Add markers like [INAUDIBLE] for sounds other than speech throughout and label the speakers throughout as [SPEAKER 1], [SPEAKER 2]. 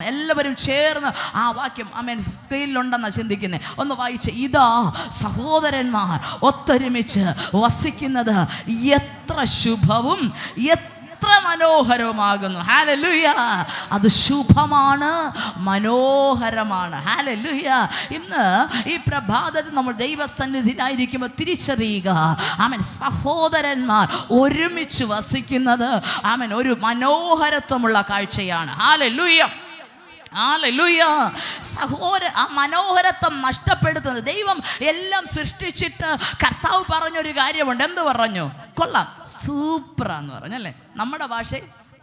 [SPEAKER 1] എല്ലാവരും ചേർന്ന് ആ വാക്യം അമേൻ സ്ക്രീനിലുണ്ടെന്നാണ് ചിന്തിക്കുന്നത് ഒന്ന് വായിച്ച് ഇതാ സഹോദരന്മാർ ഒത്തൊരുമിച്ച് വസിക്കുന്നത് എത്ര ശുഭവും എത്ര മനോഹരവുമാകുന്നു. ഹാലലുയ അത് ശുഭമാണ് മനോഹരമാണ്. ഹാലലുയ ഇന്ന് ഈ പ്രഭാതത്തിൽ നമ്മൾ ദൈവസന്നിധിയിലായിരിക്കുമ്പോൾ തിരിച്ചറിയുക ആമൻ സഹോദരന്മാർ ഒരുമിച്ച് വസിക്കുന്നത് ആമൻ ഒരു മനോഹരത്വമുള്ള കാഴ്ചയാണ്. ഹാലലുയ സഹോദര ആ മനോഹരത്വം നഷ്ടപ്പെടുത്തുന്നത്. ദൈവം എല്ലാം സൃഷ്ടിച്ചിട്ട് കർത്താവ് പറഞ്ഞൊരു കാര്യമുണ്ട്. എന്ത് പറഞ്ഞു? കൊള്ളാം. സൂപ്പറാന്ന് പറഞ്ഞു അല്ലേ? നമ്മുടെ ഭാഷ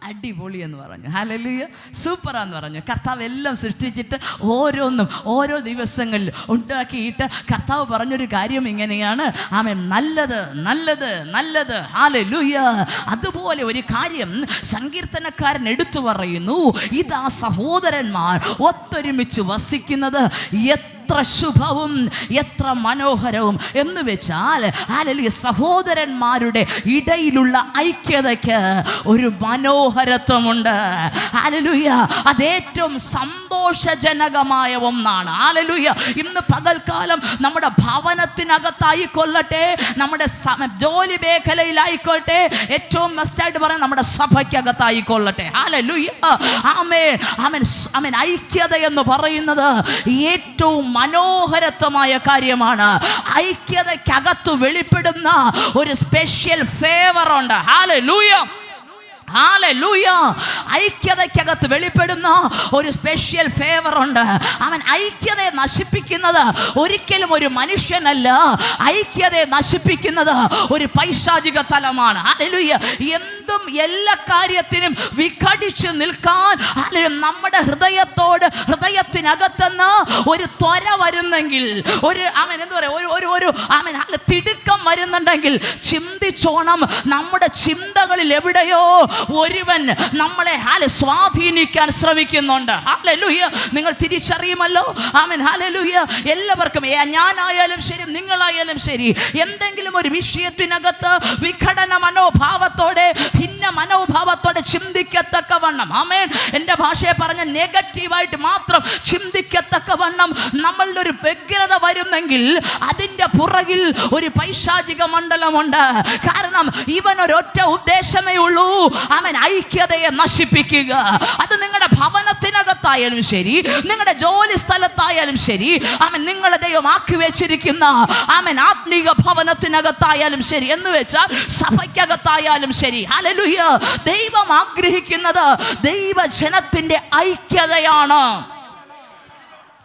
[SPEAKER 1] അടിപൊളി എന്ന് പറഞ്ഞു. ഹാലലുയ സൂപ്പറാന്ന് പറഞ്ഞു. കർത്താവ് എല്ലാം സൃഷ്ടിച്ചിട്ട് ഓരോന്നും ഓരോ ദിവസങ്ങളിൽ ഉണ്ടാക്കിയിട്ട് കർത്താവ് പറഞ്ഞൊരു കാര്യം ഇങ്ങനെയാണ്. ആമേ നല്ലത് നല്ലത് നല്ലത്. ഹാലലുയ അതുപോലെ ഒരു കാര്യം സങ്കീർത്തനക്കാരൻ എടുത്തു പറയുന്നു. ഇതാ സഹോദരന്മാർ ഒത്തൊരുമിച്ച് വസിക്കുന്നത് എത്ര ശുഭവും എത്ര മനോഹരവും എന്ന് വെച്ചാൽ അല്ലെങ്കിൽ സഹോദരന്മാരുടെ ഇടയിലുള്ള ഐക്യതയ്ക്ക് ഒരു മനോഹരത്വമുണ്ട്. ആലലുയ അതേറ്റവും സന്തോഷജനകമായ ഒന്നാണ്. ആലലുയ ഇന്ന് പകൽക്കാലം നമ്മുടെ ഭവനത്തിനകത്തായിക്കൊള്ളട്ടെ നമ്മുടെ ജോലി മേഖലയിലായിക്കോട്ടെ ഏറ്റവും മെസ്റ്റായിട്ട് പറയാം നമ്മുടെ സഭയ്ക്കകത്തായിക്കൊള്ളട്ടെ ആലലുയ ആമേ ആമൻ ആമൻ ഐക്യത എന്ന് പറയുന്നത് ഏറ്റവും മനോഹരത്വമായ കാര്യമാണ്. ഐക്യതയ്ക്കകത്ത് വെളിപ്പെടുന്ന ഒരു സ്പെഷ്യൽ ഫേവർ ഉണ്ട്. ഐക്യതയ്ക്കകത്ത് വെളിപ്പെടുന്ന ഒരു സ്പെഷ്യൽ ഫേവർ ഉണ്ട്. അവൻ ഐക്യതയെ നശിപ്പിക്കുന്നത് ഒരിക്കലും ഒരു മനുഷ്യനല്ല. ഐക്യതയെ നശിപ്പിക്കുന്നത് ഒരു പൈശാചിക തലമാണ്. എന്തും എല്ലാ കാര്യത്തിനും വിഘടിച്ച് നിൽക്കാൻ നമ്മുടെ ഹൃദയത്തോട് ഹൃദയത്തിനകത്തുനിന്ന് ഒരു ത്വര വരുന്നെങ്കിൽ ഒരു അവൻ എന്താ പറയുക ഒരു ഒരു ഒരു അവൻ തിടുക്കം വരുന്നുണ്ടെങ്കിൽ ചിന്തിച്ചോണം നമ്മുടെ ചിന്തകളിൽ എവിടെയോ ഒരുവൻ നമ്മളെ ഹാൽ സ്വാധീനിക്കാൻ ശ്രമിക്കുന്നുണ്ട്. ഹാലലുയ്യ നിങ്ങൾ തിരിച്ചറിയുമല്ലോ? ആമൻ ഹാലലുയ്യ എല്ലാവർക്കും ഞാനായാലും ശരി നിങ്ങളായാലും ശരി എന്തെങ്കിലും ഒരു വിഷയത്തിനകത്ത് വിഘടന മനോഭാവത്തോടെ ഭിന്ന മനോഭാവത്തോടെ ചിന്തിക്കത്തക്കവണ്ണം. ആമേൻ. എന്റെ ഭാഷയെ പറഞ്ഞ നെഗറ്റീവായിട്ട് മാത്രം ചിന്തിക്കത്തക്കവണ്ണം നമ്മളുടെ ഒരു വ്യഗ്രത വരുന്നെങ്കിൽ അതിന്റെ പുറകിൽ ഒരു പൈശാചിക മണ്ഡലമുണ്ട്. കാരണം ഇവൻ ഒരൊറ്റ ഉദ്ദേശമേ ഉള്ളൂ. അവൻ ഐക്യതയെ നശിപ്പിക്കുക. അത് നിങ്ങളുടെ ഭവനത്തിനകത്തായാലും ശരി. നിങ്ങളുടെ ജോലി സ്ഥലത്തായാലും ശരി. അവൻ നിങ്ങളെ ദൈവം ആക്കി വെച്ചിരിക്കുന്ന അവൻ ആത്മീക ഭവനത്തിനകത്തായാലും ശരി. എന്ന് വെച്ചാൽ സഭയ്ക്കകത്തായാലും ശരി. ഹലലുഹ്യ ദൈവം ആഗ്രഹിക്കുന്നത് ദൈവജനത്തിന്റെ ഐക്യതയാണ്.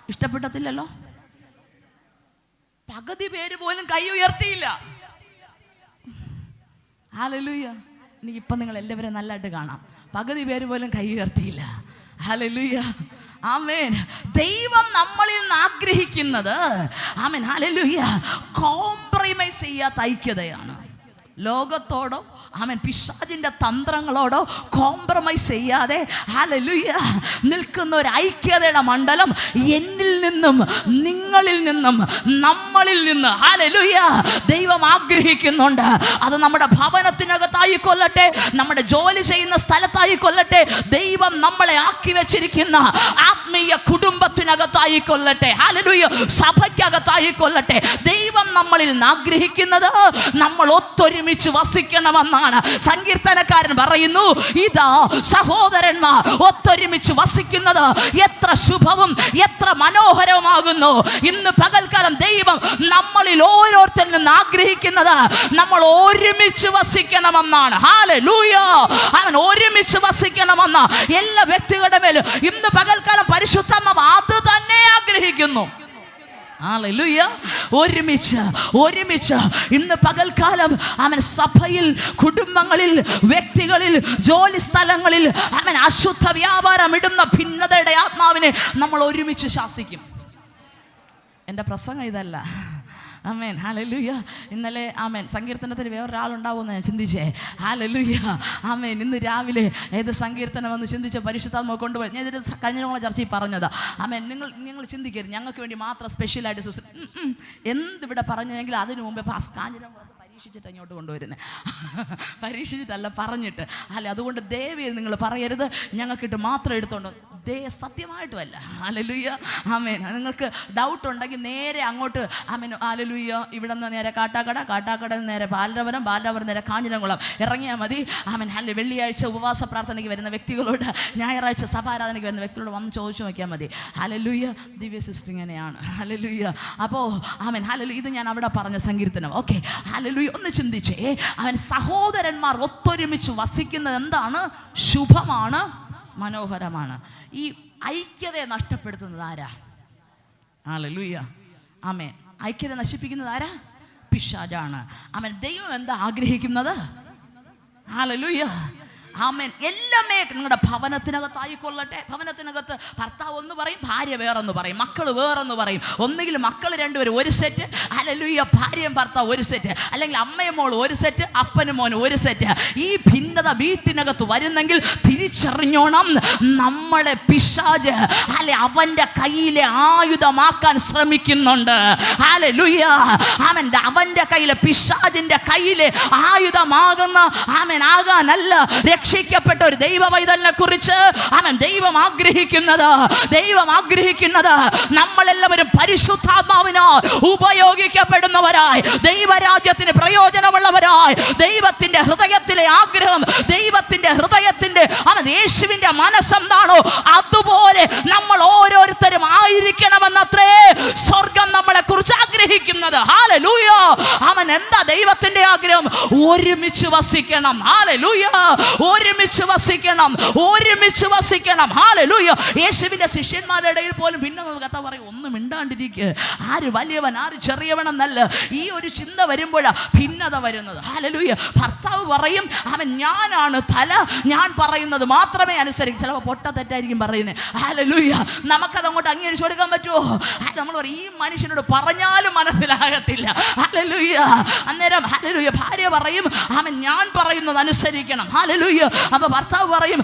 [SPEAKER 1] ഇഷ്ടപ്പെട്ടത്തില്ലല്ലോ പകുതി പേര് പോലും കൈ ഉയർത്തിയില്ല. ഹാലലുയ്യ എനിക്ക് ഇപ്പം നിങ്ങൾ എല്ലാവരും നല്ലതായിട്ട് കാണാം. പകുതി പേര് പോലും കൈ ഉയർത്തിയില്ല. ഹാലലുയ്യ ആമേൻ ദൈവം നമ്മളിൽ നിന്ന് ആഗ്രഹിക്കുന്നത് ആമേൻ ഹലലുയ കോംപ്രമൈസ് ചെയ്യാത്ത ഐക്യതയാണ്. ലോകത്തോടോ അവൻ പിശാജിന്റെ തന്ത്രങ്ങളോടോ കോംപ്രമൈസ് ചെയ്യാതെ ഹലലുയ നിൽക്കുന്ന ഒരു ഐക്യതയുടെ മണ്ഡലം എന്നിൽ നിന്നും നിങ്ങളിൽ നിന്നും നമ്മളിൽ നിന്ന് ഹലലുയ ദൈവം ആഗ്രഹിക്കുന്നുണ്ട്. അത് നമ്മുടെ ഭവനത്തിനകത്തായി കൊല്ലട്ടെ നമ്മുടെ ജോലി ചെയ്യുന്ന സ്ഥലത്തായി കൊല്ലട്ടെ ദൈവം നമ്മളെ ആക്കി വെച്ചിരിക്കുന്ന ആത്മീയ കുടുംബത്തിനകത്തായി കൊല്ലട്ടെ ഹലലുയ സഭയ്ക്കകത്തായി കൊല്ലട്ടെ. ദൈവം നമ്മളിൽ നിന്ന് ആഗ്രഹിക്കുന്നത് നമ്മൾ ഒത്തൊരുമിച്ച് വസിക്കണമെന്നാണ് സങ്കീർത്തനക്കാരൻ പറയുന്നു. ഇതാ സഹോദരന്മാർ ഒത്തൊരുമിച്ച് വസിക്കുന്നത് എത്ര ശുഭവും എത്ര മനോഹരവുമാകുന്നു. ഇന്ന് പകൽക്കാലം ദൈവം നമ്മളിൽ ഓരോരുത്തരിൽ നിന്ന് ആഗ്രഹിക്കുന്നത് നമ്മൾ ഒരുമിച്ച് വസിക്കണമെന്നാണ്. അവൻ ഒരുമിച്ച് വസിക്കണമെന്ന എല്ലാ വ്യക്തികളുടെ മേലും ഇന്ന് പകൽക്കാലം പരിശുദ്ധമ്മ അത് തന്നെ ആഗ്രഹിക്കുന്നു. ഒരുമിച്ച് ഒരുമിച്ച്. ഇന്ന് പകൽക്കാലം അവൻ സഭയിൽ കുടുംബങ്ങളിൽ വ്യക്തികളിൽ ജോലി സ്ഥലങ്ങളിൽ അവൻ അശുദ്ധ വ്യാപാരം ഇടുന്ന ഭിന്നതയുടെ ആത്മാവിനെ നമ്മൾ ഒരുമിച്ച് ശാസിക്കും. എന്റെ പ്രസംഗം ഇതല്ല. ആമേൻ ഹാലലുയ്യ ഇന്നലെ ആമേൻ സങ്കീർത്തനത്തിന് വേറൊരാളുണ്ടാവുമെന്ന് ഞാൻ ചിന്തിച്ചേ. ഹാലലുയ്യ ആമേൻ ഇന്ന് രാവിലെ ഏത് സങ്കീർത്തനം എന്ന് ചിന്തിച്ച പരിശുദ്ധാത്മ കൊണ്ടുപോയി. ഞാൻ ഇതിന്റെ കഴിഞ്ഞ ചർച്ചയിൽ പറഞ്ഞത്. ആമേൻ നിങ്ങൾ നിങ്ങൾ ചിന്തിക്കരുത്. ഞങ്ങൾക്ക് വേണ്ടി മാത്രം സ്പെഷ്യലായിട്ട് സിസ്റ്റർ എന്തിവിടെ പറഞ്ഞെങ്കിൽ അതിനു മുമ്പേ പാസ് കാഞ്ഞിരം പരീക്ഷിച്ചിട്ട് അങ്ങോട്ട് കൊണ്ടുവരുന്നത് [LAUGHS] പരീക്ഷിച്ചിട്ടല്ല പറഞ്ഞിട്ട്. അല്ല അതുകൊണ്ട് ദേവിയെ നിങ്ങൾ പറയരുത്. ഞങ്ങൾക്കിട്ട് മാത്രം എടുത്തോണ്ട് ദേ സത്യമായിട്ടുമല്ല. അലലുയ്യ ആമേൻ നിങ്ങൾക്ക് ഡൗട്ട് ഉണ്ടെങ്കിൽ നേരെ അങ്ങോട്ട് ആമേൻ അലലുയ്യ ഇവിടെ നിന്ന് നേരെ കാട്ടാക്കട കാട്ടാക്കട നേരെ ബാലരപുരം ബാലരപുരം നേരെ കാഞ്ഞിരംകുളം. ഇറങ്ങിയാൽ മതി. ആമേൻ അല്ലെ വെള്ളിയാഴ്ച ഉപവാസ പ്രാർത്ഥനയ്ക്ക് വരുന്ന വ്യക്തികളോട് ഞായറാഴ്ച സഭാരാധനയ്ക്ക് വരുന്ന വ്യക്തികളോട് വന്ന് ചോദിച്ചു നോക്കിയാൽ മതി. അലലുയ്യ ദിവ്യ സിസ്റ്റർ ഇങ്ങനെയാണ്. അലലുയ്യ അപ്പോൾ ആമേൻ ഹലലു ഇത് ഞാൻ അവിടെ പറഞ്ഞ സങ്കീർത്തനം. ഓക്കെ ഹാലലുയ്യ ഒന്ന് ചിന്തിച്ചേ. അവൻ സഹോദരന്മാർ ഒത്തൊരുമിച്ച് വസിക്കുന്നത് എന്താണ്? ശുഭമാണ്. മനോഹരമാണ്. ഈ ഐക്യതയെ നഷ്ടപ്പെടുത്തുന്നത് ആരാ? ഹാലലുയ്യ ആമേ ഐക്യത നശിപ്പിക്കുന്നത് ആരാ? പിഷാജാണ് ആമേ ദൈവം എന്താ ആഗ്രഹിക്കുന്നത്? ഹാലലുയ്യ ആമേൻ. എല്ലാമേ നിങ്ങളുടെ ഭവനത്തിനകത്തായിക്കൊള്ളട്ടെ ഭവനത്തിനകത്ത് ഭർത്താവ് ഒന്ന് പറയും ഭാര്യ വേറൊന്ന് പറയും മക്കൾ വേറൊന്ന് പറയും. ഒന്നുകിൽ മക്കൾ രണ്ടുപേരും ഒരു സെറ്റ് അല്ലല്ലുയ്യ ഭാര്യയും ഭർത്താവ് ഒരു സെറ്റ് അല്ലെങ്കിൽ അമ്മയും മോൾ ഒരു സെറ്റ് അപ്പനും മോനും ഒരു സെറ്റ് ഈ ഭിന്നത വീട്ടിനകത്ത് വരുന്നെങ്കിൽ തിരിച്ചറിഞ്ഞോണം നമ്മളെ പിശാജ് അല്ലെ അവന്റെ കയ്യിലെ ആയുധമാക്കാൻ ശ്രമിക്കുന്നുണ്ട്. അല്ലെ ലുയ്യ അവൻ അവന്റെ കയ്യിലെ പിശാജിന്റെ കയ്യിലെ ആയുധമാകുന്ന ആമൻ ആകാനല്ല രക്ഷിക്കപ്പെട്ട ഒരു ദൈവ പൈതലിനെ കുറിച്ച് അവൻ ദൈവം ആഗ്രഹിക്കുന്നത്. ദൈവം ആഗ്രഹിക്കുന്നത്. നമ്മളെല്ലാവരും പരിശുദ്ധാത്മാവിനോ ഉപയോഗിക്കപ്പെടുന്നവരായി. ദൈവരാജ്യത്തിന് പ്രയോജനമുള്ളവരായി. ദൈവത്തിന്റെ ഹൃദയത്തിലെ ആഗ്രഹം ദൈവത്തിന്റെ ഹൃദയത്തിന്റെ അവൻ യേശുവിന്റെ മനസ്സെന്താണോ അതുപോലെ നമ്മൾ ഓരോരുത്തരും ആയിരിക്കണമെന്നത്രേ സ്വർഗം നമ്മളെ കുറിച്ച് ആഗ്രഹിക്കുന്നത് അവൻ എന്താ ദൈവത്തിന്റെ ആഗ്രഹം? ഒരുമിച്ച് വസിക്കണം. ഹാലലൂയ ഒരുമിച്ച് വസിക്കണം ഒരുമിച്ച് വസിക്കണം. ഹാലലൂയ യേശുവിന്റെ ശിഷ്യന്മാരുടെ ഇടയിൽ പോലും പിന്നെ കഥ പറയും ഒന്നും മിണ്ടാണ്ടിരിക്കുക ആര് വലിയവൻ ആര് ചെറിയവനെന്നല്ല ഈ ഒരു ചിന്ത വരുമ്പോഴാ ഭിന്നത വരുന്നത്. ഹാലലൂയ ഭർത്താവ് പറയും അവൻ ഞാനാണ് തല ഞാൻ പറയുന്നത് മാത്രമേ അനുസരിക്കും. ചിലപ്പോൾ പൊട്ട തെറ്റായിരിക്കും പറയുന്നത് ഹാലലൂയ നമുക്കത് അങ്ങോട്ട് അംഗീകരിച്ചു കൊടുക്കാൻ പറ്റുമോ? നമ്മൾ പറയും ഈ മനുഷ്യനോട് പറഞ്ഞാലും മനസ്സിലാകത്തില്ല. ഹാലലൂയ അന്നേരം ഹാലലൂയ ഭാര്യ പറയും അവൻ ഞാൻ പറയുന്നത് അനുസരിക്കണം. ഹാലലൂയ അപ്പൊ ഭർത്താവ് പറയും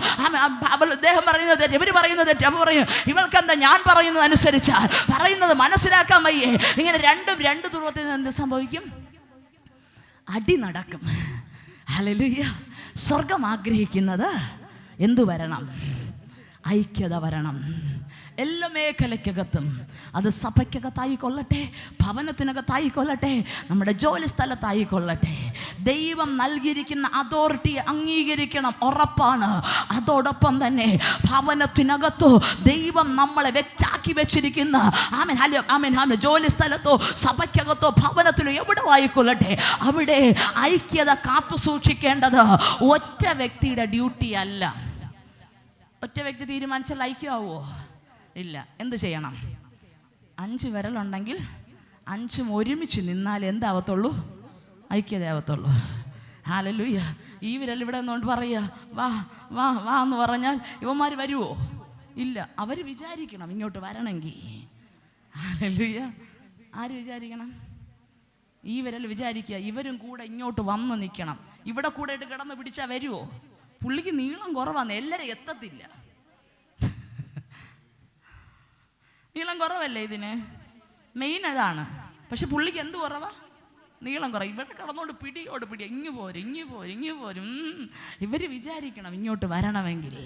[SPEAKER 1] അവൾ അദ്ദേഹം പറയുന്നത് തെറ്റ് ഇവർ പറയുന്നത് തെറ്റ്. അവ പറയും ഇവൾക്ക് എന്താ ഞാൻ പറയുന്നത് അനുസരിച്ചാൽ? പറയുന്നത് മനസ്സിലാക്കാൻ വയ്യേ. ഇങ്ങനെ രണ്ടും രണ്ട് ധ്രുവത്തിൽ നിന്ന് എന്ത് സംഭവിക്കും? അടി നടക്കും. ഹലലുയ്യ സ്വർഗം ആഗ്രഹിക്കുന്നത് എന്തു വരണം? ഐക്യത വരണം. എല്ലാ മേഖലയ്ക്കകത്തും അത് സഭയ്ക്കകത്തായിക്കൊള്ളട്ടെ ഭവനത്തിനകത്തായിക്കൊള്ളട്ടെ നമ്മുടെ ജോലി സ്ഥലത്തായിക്കൊള്ളട്ടെ. ദൈവം നൽകിയിരിക്കുന്ന അതോറിറ്റി അംഗീകരിക്കണം ഉറപ്പാണ്. അതോടൊപ്പം തന്നെ ഭവനത്തിനകത്തോ ദൈവം നമ്മളെ വെച്ചാക്കി വെച്ചിരിക്കുന്ന ആമൻ ഹലോ ആമൻ ആമൻ ജോലി സ്ഥലത്തോ സഭയ്ക്കകത്തോ ഭവനത്തിലോ എവിടെ ആയിക്കൊള്ളട്ടെ അവിടെ ഐക്യത കാത്തു സൂക്ഷിക്കേണ്ടത് ഒറ്റ വ്യക്തിയുടെ ഡ്യൂട്ടി അല്ല. ഒറ്റ വ്യക്തി തീരുമാനിച്ചാൽ ഐക്യമാവോ ഇല്ല. എന്ത് ചെയ്യണം? അഞ്ച് വിരലുണ്ടെങ്കിൽ അഞ്ചും ഒരുമിച്ച് നിന്നാൽ എന്താവത്തുള്ളൂ? ഐക്യതയാവത്തുള്ളൂ. ഹാലലൂയ്യ. ഈ വിരൽ ഇവിടെ നിന്നുകൊണ്ട് പറയുക വാ വാ വാ എന്ന് പറഞ്ഞാൽ ഇവന്മാർ വരുമോ ഇല്ല. അവർ വിചാരിക്കണം ഇങ്ങോട്ട് വരണമെങ്കിൽ. ഹാലലൂയ്യ. ആര് വിചാരിക്കണം? ഈ വിരൽ വിചാരിക്കുക ഇവരും കൂടെ ഇങ്ങോട്ട് വന്ന് നിൽക്കണം. ഇവിടെ കൂടെ ഇട്ട് കിടന്ന് പിടിച്ചാൽ വരുമോ പുള്ളിക്ക് നീളം കുറവാണ് എല്ലാവരും എത്തത്തില്ല. നീളം കുറവല്ലേ ഇതിന്? മെയിൻ അതാണ്. പക്ഷെ പുള്ളിക്ക് എന്ത് കുറവാ? നീളം കുറയും. ഇവിടെ കിടന്നോണ്ട് പിടിയോട് പിടി. ഇങ്ങ് പോരും ഇങ്ങ് പോരും ഇങ്ങ് പോരും. ഇവർ വിചാരിക്കണം ഇങ്ങോട്ട് വരണമെങ്കിൽ.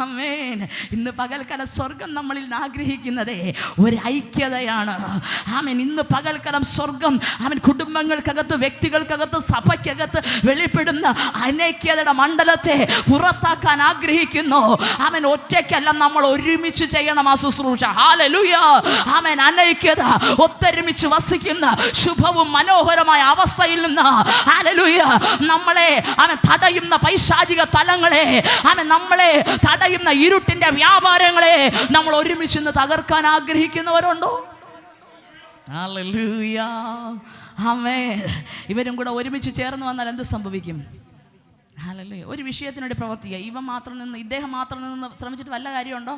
[SPEAKER 1] ആമേൻ. ഇന്ന് പകൽക്കാലം സ്വർഗം നമ്മളിൽ നിന്ന് ആഗ്രഹിക്കുന്നതേ ഒരു ഐക്യതയാണ്. ആമേൻ. ഇന്ന് പകൽക്കാലം സ്വർഗം അവൻ കുടുംബങ്ങൾക്കകത്ത് വ്യക്തികൾക്കകത്ത് സഭയ്ക്കകത്ത് വെളിപ്പെടുന്ന അനൈക്യതയുടെ മണ്ഡലത്തെ പുറത്താക്കാൻ ആഗ്രഹിക്കുന്നു. അവൻ ഒറ്റയ്ക്കല്ല നമ്മൾ ഒരുമിച്ച് ചെയ്യണം ആ ശുശ്രൂഷ. ഹാലലുയ്യ അവൻ അനൈക്യത ഒത്തൊരുമിച്ച് വസിക്കുന്ന ശുഭവും മനോഹരമായ അവസ്ഥയിൽ നിന്ന് ഹാലലുയ നമ്മളെ അവൻ തടയുന്ന പൈശാചിക തലങ്ങളെ അവൻ നമ്മളെ തടയുന്ന ഇരുട്ടിന്റെ വ്യാപാരങ്ങളെ നമ്മൾ ഒരുമിച്ച് ഇന്ന് തകർക്കാൻ ആഗ്രഹിക്കുന്നവരുണ്ടോ. ആമേൻ. ഇവരും കൂടെ ഒരുമിച്ച് ചേർന്ന് വന്നാൽ എന്ത് സംഭവിക്കും? അല്ലല്ലേ ഒരു വിഷയത്തിനുവേണ്ടി പ്രവർത്തിക്കുക ഇവ മാത്രം നിന്ന് ഇദ്ദേഹം മാത്രം നിന്ന് ശ്രമിച്ചിട്ട് വല്ല കാര്യമുണ്ടോ?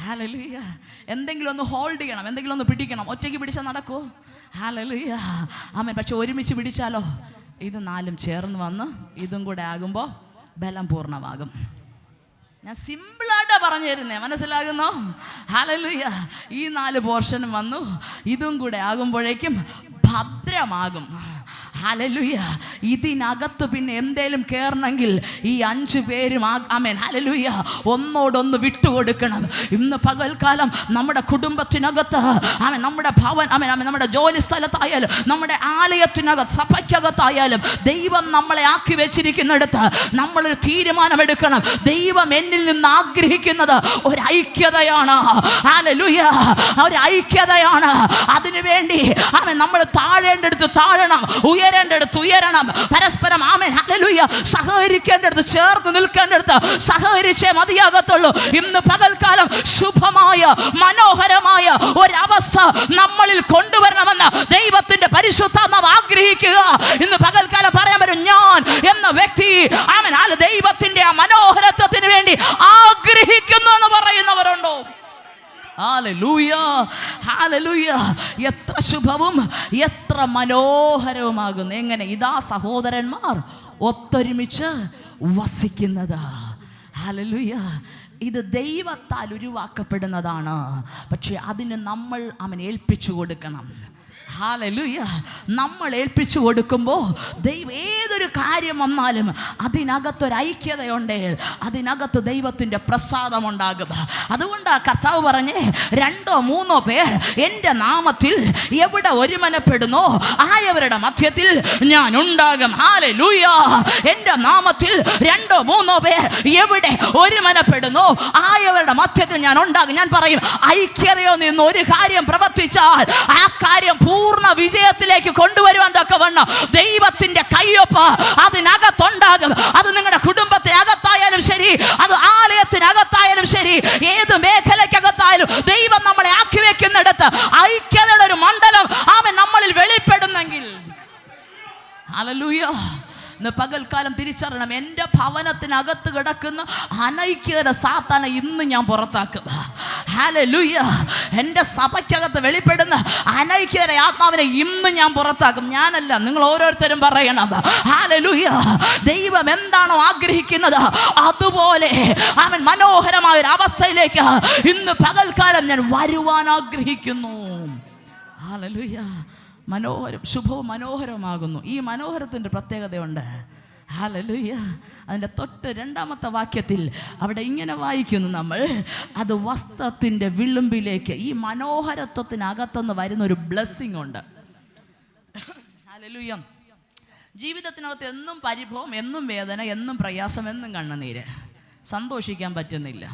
[SPEAKER 1] ഹാലലുയ എന്തെങ്കിലും ഒന്ന് ഹോൾഡ് ചെയ്യണം എന്തെങ്കിലും ഒന്ന് പിടിക്കണം. ഒറ്റയ്ക്ക് പിടിച്ചാൽ നടക്കൂ? ഹാലലുയ ആമേൻ. പക്ഷെ ഒരുമിച്ച് പിടിച്ചാലോ? ഇത് നാലും ചേർന്ന് വന്ന് ഇതും കൂടെ ആകുമ്പോൾ ബലം പൂർണമാകും. ഞാൻ സിമ്പിളായിട്ടാണ് പറഞ്ഞു തരുന്നേ. മനസ്സിലാകുന്നോ? ഹാലലുയ്യ ഈ നാല് പോർഷനും വന്നു. ഇതും കൂടെ ആകുമ്പോഴേക്കും ഭദ്രമാകും. ഹലലുയ ഇതിനകത്ത് പിന്നെ എന്തേലും കയറണമെങ്കിൽ ഈ അഞ്ച് പേരും ആമേൻ. ഹലലുയ ഒന്നോടൊന്ന് വിട്ടുകൊടുക്കണം. ഇന്ന് പകൽക്കാലം നമ്മുടെ കുടുംബത്തിനകത്ത് ആമൻ നമ്മുടെ ഭവൻ ആമൻ ആമൻ നമ്മുടെ ജോലി സ്ഥലത്തായാലും നമ്മുടെ ആലയത്തിനകത്ത് സഭയ്ക്കകത്തായാലും ദൈവം നമ്മളെ ആക്കി വെച്ചിരിക്കുന്നിടത്ത് നമ്മളൊരു തീരുമാനമെടുക്കണം. ദൈവം എന്നിൽ നിന്ന് ആഗ്രഹിക്കുന്നത് ഒരു ഐക്യതയാണ്. ഹലലുയ ഒരു ഐക്യതയാണ്. അതിനു വേണ്ടി ആമൻ നമ്മൾ താഴേണ്ടടുത്ത് താഴണം ഉയരേണ്ടടുത്ത് ഉയരണം. പരസ്പരം ആമൻ ഹല്ലേലൂയ. സഹകരിക്കേണ്ടടുത്ത് ചേർന്ന് നിൽക്കേണ്ടടുത്ത് സഹകരിച്ചേ മതിയാകത്തുള്ളൂ. ഇന്ന് പകൽക്കാലം ശുഭമായ മനോഹരമായ ഒരവസ്ഥ നമ്മളിൽ കൊണ്ടുവരണമെന്ന് ദൈവത്തിന്റെ പരിശുദ്ധാത്മാവ് ആഗ്രഹിക്കുക. ഇന്ന് പകൽക്കാലം പറയാൻ വരും ഞാൻ എന്ന വ്യക്തി ആമൻ അല്ല ദൈവത്തിന്റെ ആ മനോഹരത്വത്തിന് വേണ്ടി ആഗ്രഹിക്കുന്നു എന്ന് പറയുന്നവരുണ്ടോ? എത്ര ശുഭവും എത്ര മനോഹരവുമാകുന്നു. എങ്ങനെ? ഇതാ സഹോദരന്മാർ ഒത്തൊരുമിച്ച് വസിക്കുന്നത്. ഹാലലൂയ. ഇത് ദൈവത്താൽ ഉരുവാക്കപ്പെടുന്നതാണ്. പക്ഷെ അതിന് നമ്മൾ അവൻ ഏൽപ്പിച്ചു കൊടുക്കണം. ഹാലലുയ. നമ്മൾ ഏൽപ്പിച്ചു കൊടുക്കുമ്പോൾ ദൈവം ഏതൊരു കാര്യം വന്നാലും അതിനകത്തൊരു ഐക്യതയുണ്ട്. അതിനകത്ത് ദൈവത്തിന്റെ പ്രസാദമുണ്ടാകും. അതുകൊണ്ടാണ് കർത്താവ് പറഞ്ഞേ രണ്ടോ മൂന്നോ പേർ എന്റെ നാമത്തിൽ എവിടെ ഒരുമനപ്പെടുന്നോ ആയവരുടെ മധ്യത്തിൽ ഞാൻ ഉണ്ടാകും. ഹാലലൂയ. എന്റെ നാമത്തിൽ രണ്ടോ മൂന്നോ പേർ എവിടെ ഒരുമനപ്പെടുന്നോ ആയവരുടെ മധ്യത്തിൽ ഞാൻ ഉണ്ടാകും. ഞാൻ പറയും ഐക്യതയോ നിന്ന് ഒരു കാര്യം പ്രവർത്തിച്ചാൽ ആ കാര്യം പൂർണ വിജയത്തിലേക്ക് കൊണ്ടുവരുവാൻ തക്കവണ്ണം ദൈവത്തിന്റെ കയ്യൊപ്പ് അതിനകത്തുണ്ടാകും. അത് നിങ്ങളുടെ കുടുംബത്തെ കുടുംബത്തിനകത്തായാലും ശരി അത് ആലയത്തിനകത്തായാലും ശരി ഏത് മേഖലയ്ക്കകത്തായാലും ദൈവം നമ്മളെ ആക്കി വെക്കുന്നിടത്ത് ഐക്യതയുടെ ഒരു മണ്ഡലം അവൻ നമ്മളിൽ വെളിപ്പെടുന്നെങ്കിൽ. അലലുയോ ഇന്ന് പകൽക്കാലം തിരിച്ചറിയണം എന്റെ ഭവനത്തിനകത്ത് കിടക്കുന്ന അനൈക്യത സാത്താനെ ഇന്ന് ഞാൻ പുറത്താക്കും. ഹാലലുയ്യ എന്റെ സഭയ്ക്കകത്ത് വെളിപ്പെടുന്ന അനൈക്യരെ ആത്മാവിനെ ഇന്ന് ഞാൻ പുറത്താക്കും. ഞാനല്ല നിങ്ങൾ ഓരോരുത്തരും പറയണം. ഹാലലുയ്യ ദൈവം എന്താണോ ആഗ്രഹിക്കുന്നത്? അതുപോലെ അവൻ മനോഹരമായ ഒരു അവസ്ഥയിലേക്ക് ഇന്ന് പകൽക്കാലം ഞാൻ വരുവാൻ ആഗ്രഹിക്കുന്നു. ഹാലലുയ്യ മനോഹരം ശുഭവും മനോഹരമാകുന്നു ഈ മനോഹരത്തിന്റെ പ്രത്യേകതയുണ്ട്. ഹാലലുയ്യ അതിന്റെ തൊട്ട് രണ്ടാമത്തെ വാക്യത്തിൽ അവിടെ ഇങ്ങനെ വായിക്കുന്നു നമ്മൾ. അത് വസ്ത്രത്തിന്റെ വിളുമ്പിലേക്ക് ഈ മനോഹരത്വത്തിനകത്തുനിന്ന് വരുന്ന ഒരു ബ്ലെസ്സിങ് ഉണ്ട്. ഹാലലുയ്യ ജീവിതത്തിനകത്ത് എന്നും പരിഭവം എന്നും വേദന എന്നും പ്രയാസം എന്നും കണ്ണുനീര്. സന്തോഷിക്കാൻ പറ്റുന്നില്ല.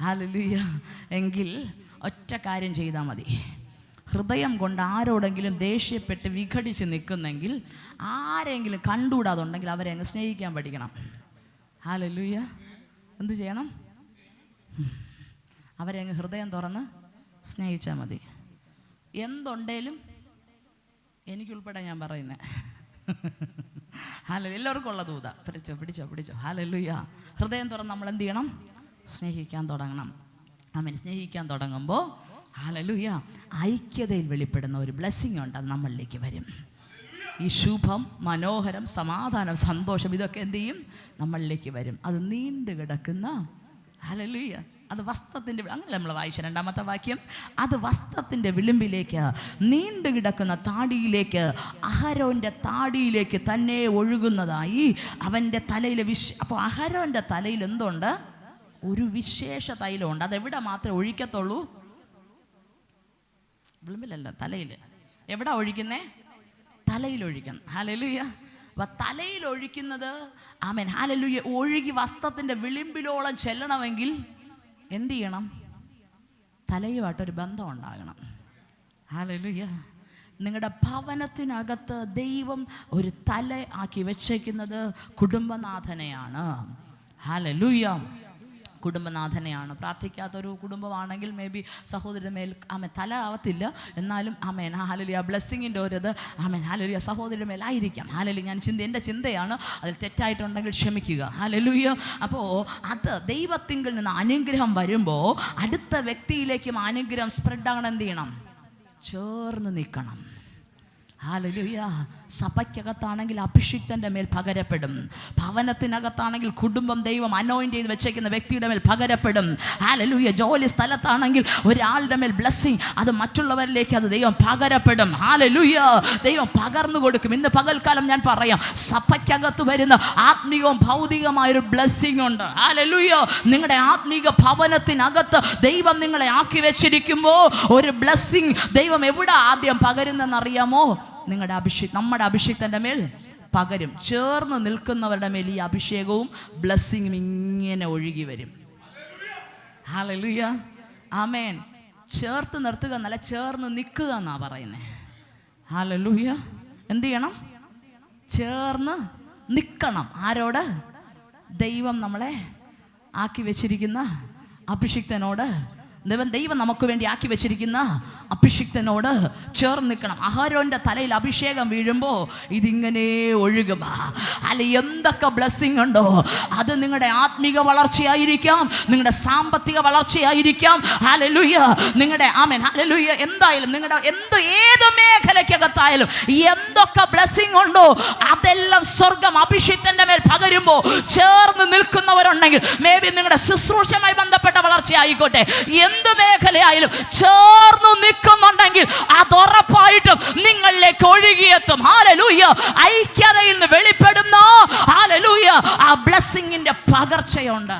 [SPEAKER 1] ഹാലലുയ്യ എങ്കിൽ ഒറ്റ കാര്യം ചെയ്താൽ മതി. ഹൃദയം കൊണ്ട് ആരോടെങ്കിലും ദേഷ്യപ്പെട്ട് വിഘടിച്ച് നിൽക്കുന്നെങ്കിൽ ആരെങ്കിലും കണ്ടുകൂടാതുണ്ടെങ്കിൽ അവരെ അങ്ങ് സ്നേഹിക്കാൻ പഠിക്കണം. ഹാലലുയ്യ എന്ത് ചെയ്യണം? അവരെ അങ്ങ് ഹൃദയം തുറന്ന് സ്നേഹിച്ചാൽ മതി. എന്തുണ്ടേലും എനിക്കുൾപ്പെടെ ഞാൻ പറയുന്നത് ഹാല എല്ലാവർക്കും ഉള്ള ദൂത. പിടിച്ചോ പിടിച്ചോ പിടിച്ചോ. ഹാലലുയ്യ ഹൃദയം തുറന്ന് നമ്മൾ എന്ത് ചെയ്യണം? സ്നേഹിക്കാൻ തുടങ്ങണം. അമ്മ സ്നേഹിക്കാൻ തുടങ്ങുമ്പോൾ ഹാലലുയ്യ ഐക്യതയിൽ വെളിപ്പെടുന്ന ഒരു ബ്ലെസ്സിങ് ഉണ്ട് അത് നമ്മളിലേക്ക് വരും. ഈ ശുഭം മനോഹരം സമാധാനം സന്തോഷം ഇതൊക്കെ എന്ത് ചെയ്യും? നമ്മളിലേക്ക് വരും. അത് നീണ്ടു കിടക്കുന്ന ഹലലൂയ അത് വസ്ത്രത്തിന്റെ അങ്ങനെ നമ്മൾ വായിച്ച രണ്ടാമത്തെ വാക്യം. അത് വസ്ത്രത്തിന്റെ വിളിമ്പിലേക്ക് നീണ്ടു കിടക്കുന്ന താടിയിലേക്ക് അഹരോന്റെ താടിയിലേക്ക് തന്നെ ഒഴുകുന്നതായി അവന്റെ തലയിൽ വിശ് അപ്പോൾ അഹരോന്റെ തലയിൽ എന്തുണ്ട്? ഒരു വിശേഷ തൈലമുണ്ട്. അതെവിടെ മാത്രമേ ഒഴിക്കത്തുള്ളൂ? വിളിമ്പിലല്ല തലയിൽ. എവിടെ ഒഴിക്കുന്നേ? തലയിൽ ഒഴിക്കണം ഹാലലുയ്യ അപ്പൊ തലയിൽ ഒഴിക്കുന്നത് ആമേൻ. ഹാലലുയ്യ ഒഴുകി വസ്ത്രത്തിന്റെ വിളിമ്പിലോളം ചെല്ലണമെങ്കിൽ എന്ത് ചെയ്യണം? തലയുമായിട്ടൊരു ബന്ധം ഉണ്ടാകണം. ഹാലലുയ്യ നിങ്ങളുടെ ഭവനത്തിനകത്ത് ദൈവം ഒരു തല ആക്കി വെച്ചേക്കുന്നത് കുടുംബനാഥനെയാണ്. ഹാലലുയ്യ കുടുംബനാഥനെയാണ്. പ്രാർത്ഥിക്കാത്തൊരു കുടുംബമാണെങ്കിൽ മേ ബി സഹോദരന്റെ മേൽ ആമൻ തല ആവത്തില്ല. എന്നാലും ആമേൻ. ഹാലലിയ ബ്ലെസ്സിങ്ങിന്റെ ഒരു ഇത് ആമേൻ. ഹാലലിയ സഹോദരന്റെ മേലായിരിക്കാം. ഹാലലി ഞാൻ ചിന്ത എന്റെ ചിന്തയാണ്. അതിൽ തെറ്റായിട്ടുണ്ടെങ്കിൽ ക്ഷമിക്കുക. ഹാലലുയ അപ്പോൾ അത് ദൈവത്തിങ്കിൽ നിന്ന് അനുഗ്രഹം വരുമ്പോൾ അടുത്ത വ്യക്തിയിലേക്കും അനുഗ്രഹം സ്പ്രെഡ് ആകണം എന്ത് ചെയ്യണം? ചേർന്ന് നിൽക്കണം. ഹാലലുയ സഭയ്ക്കകത്താണെങ്കിൽ അഭിഷിക്തന്റെ മേൽ പകരപ്പെടും. ഭവനത്തിനകത്താണെങ്കിൽ കുടുംബം ദൈവം അനോയിന്റ് ചെയ്ത് വെച്ചേക്കുന്ന വ്യക്തിയുടെ മേൽ പകരപ്പെടും. ഹാലലൂയ ജോലി സ്ഥലത്താണെങ്കിൽ ഒരാളുടെ മേൽ ബ്ലെസ്സിങ് അത് മറ്റുള്ളവരിലേക്ക് അത് ദൈവം പകരപ്പെടും. ഹാലലൂയ ദൈവം പകർന്നു കൊടുക്കും. ഇന്ന് പകൽക്കാലം ഞാൻ പറയാം സഭയ്ക്കകത്ത് വരുന്ന ആത്മീയവും ഭൗതികമായൊരു ബ്ലെസ്സിങ് ഉണ്ട്. ഹാലലൂയ നിങ്ങളുടെ ആത്മീക ഭവനത്തിനകത്ത് ദൈവം നിങ്ങളെ ആക്കി വെച്ചിരിക്കുമ്പോൾ ഒരു ബ്ലെസ്സിങ് ദൈവം എവിടെ ആദ്യം പകരുന്നെന്നറിയാമോ നിങ്ങളുടെ അഭിഷേക് നമ്മുടെ അഭിഷേകത്തിന്റെ മേൽ പകരും. ചേർന്ന് നിൽക്കുന്നവരുടെ മേൽ ഈ അഭിഷേകവും ബ്ലെസ്സിങ്ങും ഇങ്ങനെ ഒഴുകി വരും. ഹാലലുയ ആമേൻ ചേർത്ത് നിർത്തുക എന്നല്ല ചേർന്ന് നിൽക്കുക എന്നാ പറയുന്നത് ഹാലലുയ എന്ത് ചെയ്യണം? ചേർന്ന് നിൽക്കണം. ആരോട്? ദൈവം നമ്മളെ ആക്കി വെച്ചിരിക്കുന്ന അഭിഷിക്തനോട് ദൈവം ദൈവം നമുക്ക് വേണ്ടി ആക്കി വെച്ചിരിക്കുന്ന അഭിഷിക്തനോട് ചേർന്ന് നിൽക്കണം. അഹരോന്റെ തലയിൽ അഭിഷേകം വീഴുമ്പോൾ ഇതിങ്ങനെ ഒഴുകും. അല്ല എന്തൊക്കെ ബ്ലെസ്സിങ് ഉണ്ടോ? അത് നിങ്ങളുടെ ആത്മീക വളർച്ചയായിരിക്കാം. നിങ്ങളുടെ സാമ്പത്തിക വളർച്ചയായിരിക്കാം. അലലുയ്യ നിങ്ങളുടെ ആമൻ. അലലുയ്യ എന്തായാലും നിങ്ങളുടെ എന്ത് ഏത് മേഖലയ്ക്കകത്തായാലും എന്തൊക്കെ ബ്ലെസ്സിങ് ഉണ്ടോ അതെല്ലാം സ്വർഗം അഭിഷിക്തന്റെ മേൽ പകരുമ്പോൾ ചേർന്ന് നിൽക്കുന്നവരുണ്ടെങ്കിൽ മേ ബി നിങ്ങളുടെ ശുശ്രൂഷയുമായി ബന്ധപ്പെട്ട വളർച്ചയായിക്കോട്ടെ. എന്ത് മേഖലയായാലും ചേർന്ന് നിൽക്കുന്നുണ്ടെങ്കിൽ അത് ഉറപ്പായിട്ടും നിങ്ങളിലേക്ക് ഒഴുകിയെത്തും. ഹാലലൂയ ഐക്യതയിൽ നിന്ന് വെളിപ്പെടുന്ന. ഹാലലൂയ ആ ബ്ലെസ്സിങ്ങിന്റെ പകർച്ചയുണ്ട്.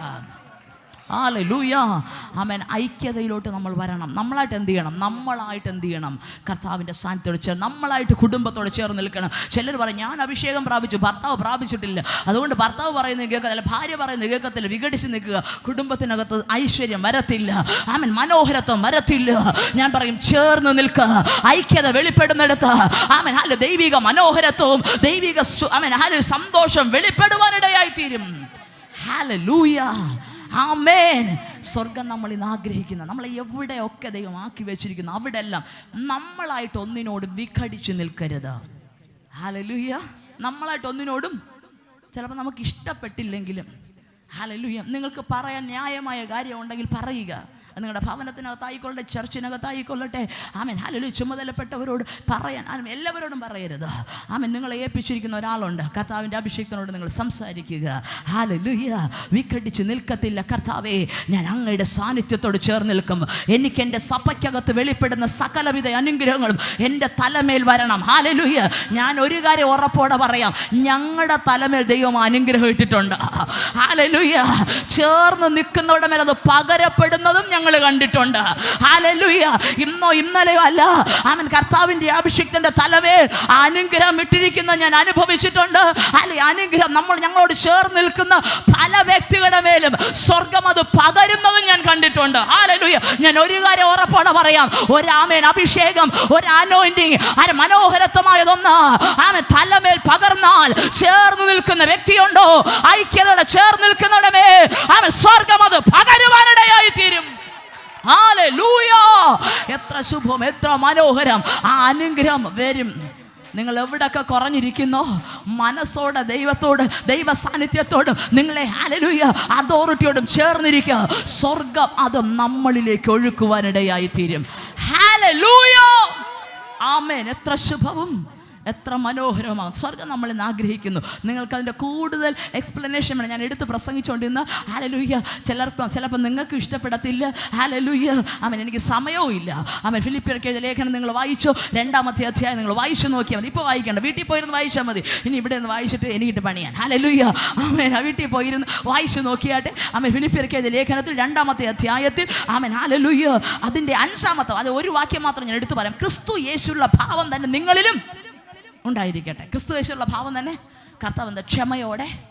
[SPEAKER 1] ആമേൻ ഐക്യതയിലോട്ട് നമ്മൾ വരണം. നമ്മളായിട്ട് എന്ത് ചെയ്യണം? നമ്മളായിട്ട് എന്ത് ചെയ്യണം? കർത്താവിന്റെ സ്ഥാനത്തോട് ചേർന്ന് നമ്മളായിട്ട് കുടുംബത്തോട് ചേർന്ന് നിൽക്കണം. ചിലർ പറയും ഞാൻ അഭിഷേകം പ്രാപിച്ചു. ഭർത്താവ് പ്രാപിച്ചിട്ടില്ല. അതുകൊണ്ട് ഭർത്താവ് പറയുന്നത് കേൾക്കത്തില്ല ഭാര്യ പറയുന്നത് കേൾക്കത്തില്ല. വിഘടിച്ച് നിൽക്കുക. കുടുംബത്തിനകത്ത് ഐശ്വര്യം വരത്തില്ല. ആമൻ മനോഹരത്വം വരത്തില്ല. ഞാൻ പറയും ചേർന്ന് നിൽക്കുക ഐക്യത വെളിപ്പെടുന്നിടത്ത്. ആമൻ ഹാല ദൈവിക മനോഹരത്വവും ദൈവിക ആമൻ ഹാല സന്തോഷം വെളിപ്പെടുവാനിടയായി തീരും ഹാലലൂയ ആമേൻ. സ്വർഗം നമ്മൾ ഇന്ന് ആഗ്രഹിക്കുന്ന. നമ്മളെ എവിടെയൊക്കെ ദൈവം ആക്കി വെച്ചിരിക്കുന്നു അവിടെ എല്ലാം നമ്മളായിട്ട് ഒന്നിനോട് വിഘടിച്ച് നിൽക്കരുത്. ഹാലലൂയ നമ്മളായിട്ട് ഒന്നിനോടും ചിലപ്പോൾ നമുക്ക് ഇഷ്ടപ്പെട്ടില്ലെങ്കിലും. ഹാലലൂയ നിങ്ങൾക്ക് പറയാൻ ന്യായമായ കാര്യം ഉണ്ടെങ്കിൽ പറയുക. നിങ്ങളുടെ ഭവനത്തിനകത്തായിക്കൊള്ളട്ടെ ചർച്ചിനകത്തായിക്കൊള്ളട്ടെ. ആമൻ. ഹാലലു ചുമതലപ്പെട്ടവരോട് പറയാൻ ആമൻ എല്ലാവരോടും പറയരുത്. ആമൻ. നിങ്ങളെ ഏൽപ്പിച്ചിരിക്കുന്ന ഒരാളുണ്ട്. കർത്താവിന്റെ അഭിഷേകത്തിനോട് നിങ്ങൾ സംസാരിക്കുക. ഹാലലുയ്യ വിഘടിച്ച് നിൽക്കത്തില്ല. കർത്താവേ ഞാൻ അങ്ങയുടെ സാന്നിധ്യത്തോട് ചേർന്ന് നിൽക്കും. എനിക്ക് എന്റെ സഭയ്ക്കകത്ത് വെളിപ്പെടുന്ന സകലവിധ അനുഗ്രഹങ്ങളും എന്റെ തലമേൽ വരണം. ഹാലലുയ്യ ഞാൻ ഒരു കാര്യം ഉറപ്പോടെ പറയാം. ഞങ്ങളുടെ തലമേൽ ദൈവം അനുഗ്രഹം ഇട്ടിട്ടുണ്ട്. ഹാലലുയ്യ ചേർന്ന് നിൽക്കുന്നവരുടെ മേൽ അത് പകരപ്പെടുന്നതും ഞങ്ങൾ കണ്ടിട്ടുണ്ട്. ഹാലലുയ്യ ഇന്നോ ഇന്നലെയോ അല്ല. അവൻ കർത്താവിന്റെ അഭിഷിക്തന്റെ തലവേ അനുഗ്രഹം ഇട്ടിരിക്കുന്ന ഞാൻ അനുഭവിച്ചിട്ടുണ്ട്. അല്ലെ അനുഗ്രഹം നമ്മൾ ഞങ്ങളോട് ചേർന്ന് നിൽക്കുന്ന പല വ്യക്തികളുടെ മേലും സ്വർഗം അത് പകരുന്നതും ഞാൻ കണ്ടിട്ടുണ്ട്. ഹാലലുയ്യ ഞാൻ ഒരു കാര്യം ഉറപ്പോടെ പറയാം. ഒരാമേൻ അഭിഷേകം ഒരു അനോയിന്റിങ് അര മനോഹരത്വമായതൊന്ന്. ആമൻ തലമേൽ പകർന്നാൽ ചേർന്ന് നിൽക്കുന്ന വ്യക്തിയുണ്ടോ? ഐക്യതയോടെ ചേർന്ന് നിൽക്കുന്നവരുടെ മേൽ ആമൻ സ്വർഗം അത് പകരുവാനിടയായി തീരും എത്ര ശുഭം എത്ര മനോഹരം. ആ അനുഗ്രഹം വരും. നിങ്ങൾ എവിടൊക്കെ കുറഞ്ഞിരിക്കുന്നു മനസ്സോടെ ദൈവത്തോട് ദൈവ സാന്നിധ്യത്തോടും നിങ്ങളെ ഹാലലൂയ അതോറിറ്റിയോടും ചേർന്നിരിക്കുക. സ്വർഗം അത് നമ്മളിലേക്ക് ഒഴുക്കുവാനിടയായി തീരും ഹാലലൂയോ. ആമേൻ. എത്ര ശുഭവും. എത്ര മനോഹരമാണ്. സ്വർഗം നമ്മൾ ഇന്ന് ആഗ്രഹിക്കുന്നു. നിങ്ങൾക്ക് അതിന്റെ കൂടുതൽ എക്സ്പ്ലനേഷൻ വേണം. ഞാൻ എടുത്ത് പ്രസംഗിച്ചുകൊണ്ടിരുന്ന ഹാലലൂയ്യ ചിലർക്കും ചിലപ്പോൾ നിങ്ങൾക്ക് ഇഷ്ടപ്പെടത്തില്ല. ഹാലലൂയ്യ അവൻ എനിക്ക് സമയവും ഇല്ല. അവൻ ഫിലിപ്പിയർക്ക് എഴുതിയ ലേഖനം നിങ്ങൾ വായിച്ചോ? രണ്ടാമത്തെ അധ്യായം നിങ്ങൾ വായിച്ചു നോക്കിയാൽ ഇപ്പോൾ വായിക്കേണ്ട. വീട്ടിൽ പോയിരുന്ന് വായിച്ചാൽ മതി. ഇനി ഇവിടെ നിന്ന് വായിച്ചിട്ട് എനിക്കിട്ട് പണിയാൻ. ഹാലലൂയ്യ അവൻ വീട്ടിൽ പോയിരുന്ന് വായിച്ചു നോക്കിയാട്ട് അവൻ ഫിലിപ്പിയർക്ക് എഴുതിയ ലേഖനത്തിൽ രണ്ടാമത്തെ അധ്യായത്തിൽ അവൻ ഹാലലൂയ്യ അതിന്റെ അഞ്ചാമത്തെ അത് ഒരു വാക്യം മാത്രം ഞാൻ എടുത്തു പറയാം. ക്രിസ്തു യേശുള്ള ഭാവം തന്നെ നിങ്ങളിലും ഉണ്ടായിരിക്കട്ടെ. ക്രിസ്തു യേശുള്ള ഭാവം തന്നെ കർത്താവ് എന്താ ക്ഷമയോടെ